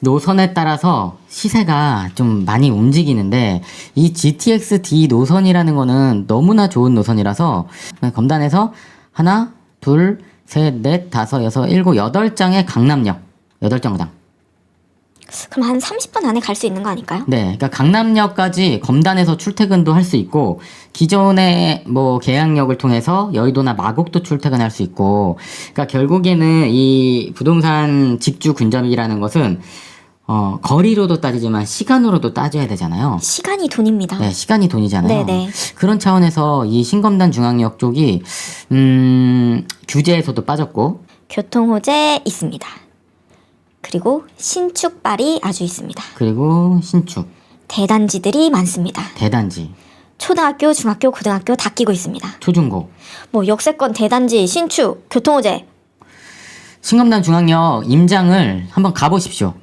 노선에 따라서 시세가 좀 많이 움직이는데 이 GTX-D 노선이라는 거는 너무나 좋은 노선이라서 검단에서 하나, 둘, 셋, 넷, 다섯, 여섯, 일곱, 여덟 장의 강남역 여덟 정당. 그럼 한 30분 안에 갈 수 있는 거 아닐까요? 네, 그러니까 강남역까지 검단에서 출퇴근도 할 수 있고 기존의 뭐 계양역을 통해서 여의도나 마곡도 출퇴근할 수 있고, 그러니까 결국에는 이 부동산 직주 근접이라는 것은 어 거리로도 따지지만 시간으로도 따져야 되잖아요. 시간이 돈입니다. 네, 시간이 돈이잖아요. 네네. 그런 차원에서 이 신검단 중앙역 쪽이 음 규제에서도 빠졌고 교통 호재 있습니다. 그리고 신축발이 아주 있습니다. 그리고 신축, 대단지들이 많습니다. 대단지, 초등학교, 중학교, 고등학교 다 끼고 있습니다. 초중고. 뭐 역세권, 대단지, 신축, 교통호재 신검단 중앙역 임장을 한번 가보십시오.